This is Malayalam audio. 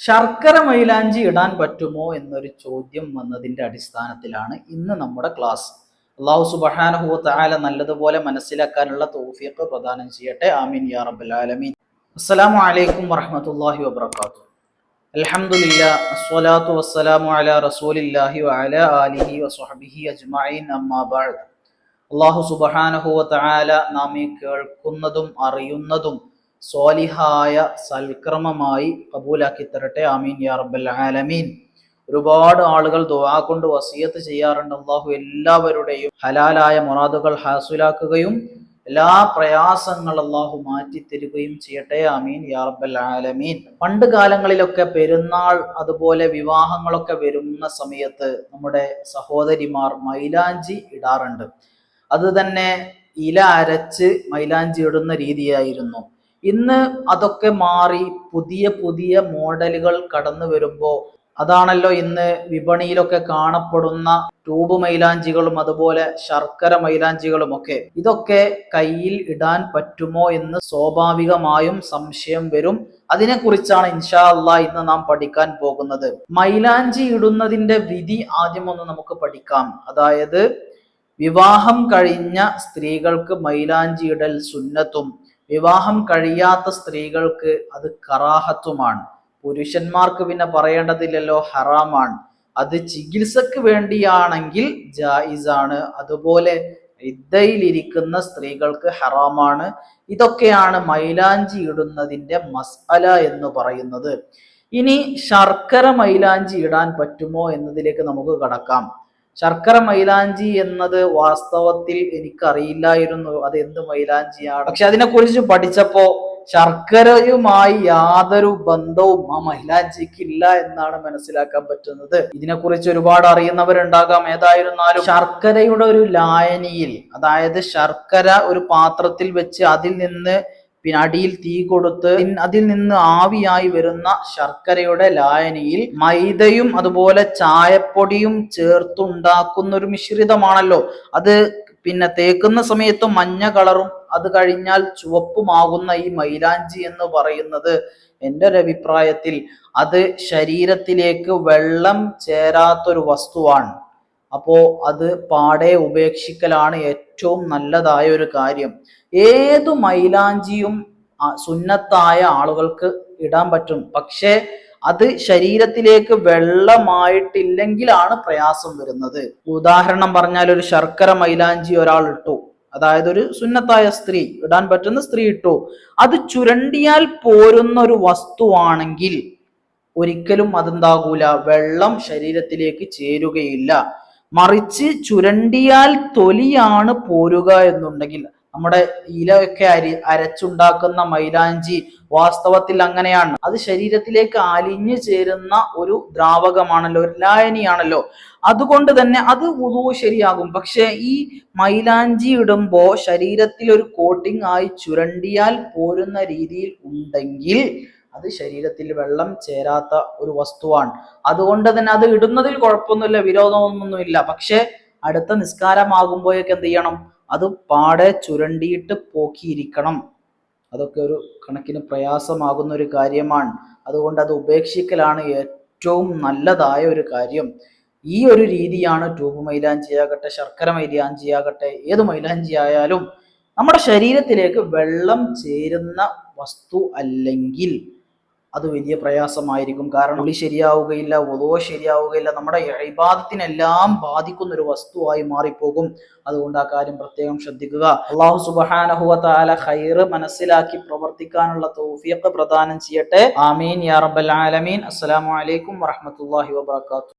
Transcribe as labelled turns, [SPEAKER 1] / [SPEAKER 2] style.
[SPEAKER 1] ശർക്കര മൈലാഞ്ചി ഇടാൻ പറ്റുമോ എന്നൊരു ചോദ്യം വന്നതിന്റെ അടിസ്ഥാനത്തിലാണ് ഇന്ന് നമ്മുടെ ക്ലാസ് അള്ളാഹു സുബഹാനഹു താല നല്ലതുപോലെ മനസ്സിലാക്കാനുള്ള തോഫിയൊക്കെ പ്രദാനം ചെയ്യട്ടെ. ആമീൻ യാ റബ്ബൽ ആലമീൻ. അസ്സലാമു അലൈക്കും വറഹ്മത്തുള്ളാഹി വബറകാതുഹു. അൽഹംദുലില്ലാ അസ്സലാത്തു വസ്സലാമു അലാ റസൂലില്ലാഹി വഅലാ ആലിഹി വസ്വഹ്ബിഹി അജ്മഈൻ. അമ്മാ ബഅദ്. അള്ളാഹു സുബഹാനഹു താല നാം ഈ കേൾക്കുന്നതും അറിയുന്നതും സ്വാലിഹായ സൽക്രമമായി കബൂലാക്കി തരട്ടെ. ആമീൻ യാ റബ്ബൽ ആലമീൻ. ഒരുപാട് ആളുകൾ ദുവാ കൊണ്ട് വസീയത്ത് ചെയ്യാറുണ്ട്. അള്ളാഹു എല്ലാവരുടെയും ഹലാലായ മുറാദുകൾ ഹാസുലാക്കുകയും എല്ലാ പ്രയാസങ്ങൾ അള്ളാഹു മാറ്റി തരികയും ചെയ്യട്ടെ. ആമീൻ യാ റബ്ബൽ ആലമീൻ. പണ്ട് കാലങ്ങളിലൊക്കെ പെരുന്നാൾ അതുപോലെ വിവാഹങ്ങളൊക്കെ വരുന്ന സമയത്ത് നമ്മുടെ സഹോദരിമാർ മൈലാഞ്ചി ഇടാറുണ്ട്. അത് തന്നെ ഇല അരച്ച് മൈലാഞ്ചി ഇടുന്ന രീതിയായിരുന്നു. ഇന്ന് അതൊക്കെ മാറി പുതിയ പുതിയ മോഡലുകൾ കടന്നു വരുമ്പോൾ അതാണല്ലോ ഇന്ന് വിപണിയിലൊക്കെ കാണപ്പെടുന്ന ട്യൂബ് മൈലാഞ്ചികളും അതുപോലെ ശർക്കര മൈലാഞ്ചികളും ഒക്കെ. ഇതൊക്കെ കയ്യിൽ ഇടാൻ പറ്റുമോ എന്ന് സ്വാഭാവികമായും സംശയം വരും. അതിനെക്കുറിച്ചാണ് ഇൻഷാ അള്ളാ ഇന്ന് നാം പഠിക്കാൻ പോകുന്നത്. മൈലാഞ്ചി ഇടുന്നതിന്റെ വിധി ആദ്യം ഒന്ന് നമുക്ക് പഠിക്കാം. അതായത് വിവാഹം കഴിഞ്ഞ സ്ത്രീകൾക്ക് മൈലാഞ്ചി ഇടൽ സുന്നത്തും വിവാഹം കഴിയാത്ത സ്ത്രീകൾക്ക് അത് കറാഹത്വമാണ് പുരുഷന്മാർക്ക് പിന്നെ പറയേണ്ടതില്ലല്ലോ ഹറാമാണ്. അത് ചികിത്സക്ക് വേണ്ടിയാണെങ്കിൽ ജായിസാണ്. അതുപോലെ ഇദ്ദയിലിരിക്കുന്ന സ്ത്രീകൾക്ക് ഹറാമാണ്. ഇതൊക്കെയാണ് മൈലാഞ്ചി ഇടുന്നതിന്റെ മസ്അല എന്ന് പറയുന്നത്. ഇനി ശർക്കര മൈലാഞ്ചി ഇടാൻ പറ്റുമോ എന്നതിലേക്ക് നമുക്ക് കടക്കാം. ശർക്കര മൈലാഞ്ചി എന്നത് വാസ്തവത്തിൽ എനിക്കറിയില്ലായിരുന്നു. അത് എന്ത് മൈലാഞ്ചിയാണ്? പക്ഷെ അതിനെക്കുറിച്ച് പഠിച്ചപ്പോ ശർക്കരയുമായി യാതൊരു ബന്ധവും ആ മൈലാഞ്ചിക്ക് ഇല്ല എന്നാണ് മനസ്സിലാക്കാൻ പറ്റുന്നത്. ഇതിനെക്കുറിച്ച് ഒരുപാട് അറിയുന്നവരുണ്ടാകാം. ഏതായിരുന്നാലും ശർക്കരയുടെ ഒരു ലായനിയിൽ അതായത് ശർക്കര ഒരു പാത്രത്തിൽ വെച്ച് അതിൽ നിന്ന് പിന്നെ അടിയിൽ തീ കൊടുത്ത് അതിൽ നിന്ന് ആവിയായി വരുന്ന ശർക്കരയുടെ ലായനിയിൽ മൈദയും അതുപോലെ ചായപ്പൊടിയും ചേർത്തുണ്ടാക്കുന്ന ഒരു മിശ്രിതമാണല്ലോ. അത് പിന്നെ തേക്കുന്ന സമയത്ത് മഞ്ഞ കളറും അത് കഴിഞ്ഞാൽ ചുവപ്പുമാകുന്ന ഈ മൈലാഞ്ചി എന്ന് പറയുന്നത് എന്റെ ഒരു അഭിപ്രായത്തിൽ അത് ശരീരത്തിലേക്ക് വെള്ളം ചേരാത്തൊരു വസ്തുവാണ്. അപ്പോ അത് പാടെ ഉപേക്ഷിക്കലാണ് ഏറ്റവും നല്ലതായ ഒരു കാര്യം. ഏതു മൈലാഞ്ചിയും സുന്നത്തായ ആളുകൾക്ക് ഇടാൻ പറ്റും. പക്ഷേ അത് ശരീരത്തിലേക്ക് വെള്ളമായിട്ടില്ലെങ്കിലാണ് പ്രയാസം വരുന്നത്. ഉദാഹരണം പറഞ്ഞാൽ ഒരു ശർക്കര മൈലാഞ്ചി ഒരാൾ ഇട്ടു. അതായത് ഒരു സുന്നത്തായ സ്ത്രീ ഇടാൻ പറ്റുന്ന സ്ത്രീ ഇട്ടു. അത് ചുരണ്ടിയാൽ പോരുന്ന ഒരു വസ്തുവാണെങ്കിൽ ഒരിക്കലും അതെന്താകൂല വെള്ളം ശരീരത്തിലേക്ക് ചേരുകയില്ല. മറിച്ച് ചുരണ്ടിയാൽ തൊലിയാണ് പോരുക എന്നുണ്ടെങ്കിൽ നമ്മുടെ ഇലയൊക്കെ അരി അരച്ചുണ്ടാക്കുന്ന മൈലാഞ്ചി വാസ്തവത്തിൽ അങ്ങനെയാണ്. അത് ശരീരത്തിലേക്ക് അലിഞ്ഞു ചേരുന്ന ഒരു ദ്രാവകമാണല്ലോ ഒരു ലായനിയാണല്ലോ. അതുകൊണ്ട് തന്നെ അത് ഉതു ശരിയാകും. പക്ഷെ ഈ മൈലാഞ്ചി ഇടുമ്പോ ശരീരത്തിൽ ഒരു കോട്ടിംഗ് ആയി ചുരണ്ടിയാൽ പോരുന്ന രീതിയിൽ ഉണ്ടെങ്കിൽ അത് ശരീരത്തിൽ വെള്ളം ചേരാത്ത ഒരു വസ്തുവാണ്. അതുകൊണ്ട് തന്നെ അത് ഇടുന്നതിൽ കുഴപ്പമൊന്നുമില്ല വിരോധമൊന്നുമില്ല. പക്ഷേ അടുത്ത നിസ്കാരമാകുമ്പോഴേക്ക് എന്ത് ചെയ്യണം? അത് പാടെ ചുരണ്ടിയിട്ട് പോക്കിയിരിക്കണം. അതൊക്കെ ഒരു കണക്കിന് പ്രയാസമാകുന്ന ഒരു കാര്യമാണ്. അതുകൊണ്ട് അത് ഉപേക്ഷിക്കലാണ് ഏറ്റവും നല്ലതായ ഒരു കാര്യം. ഈ ഒരു രീതിയാണ് ട്യൂബ് മൈലാഞ്ചി ആകട്ടെ ശർക്കര മൈലാഞ്ചി ആകട്ടെ ഏത് മൈലാഞ്ചി ആയാലും നമ്മുടെ ശരീരത്തിലേക്ക് വെള്ളം ചേരുന്ന വസ്തു അല്ലെങ്കിൽ അത് വലിയ പ്രയാസമായിരിക്കും. കാരണം ഉള്ളി ശരിയാവുകയില്ല ഒതോ ശരിയാവുകയില്ല. നമ്മുടെ ഇബാദത്തിനെല്ലാം ബാധിക്കുന്ന ഒരു വസ്തുവായി മാറിപ്പോകും. അതുകൊണ്ട് ആ കാര്യം പ്രത്യേകം ശ്രദ്ധിക്കുക. അള്ളാഹു സുബാനഹുല താല ഖൈറ് മനസ്സിലാക്കി പ്രവർത്തിക്കാനുള്ള തൗഫീഖ് പ്രദാനം ചെയ്യട്ടെ. ആമീൻ യാ റബ്ബൽ ആലമീൻ. അസ്സലാമു അലൈക്കും വറഹ്മത്തുള്ളാഹി വബറകാതുഹു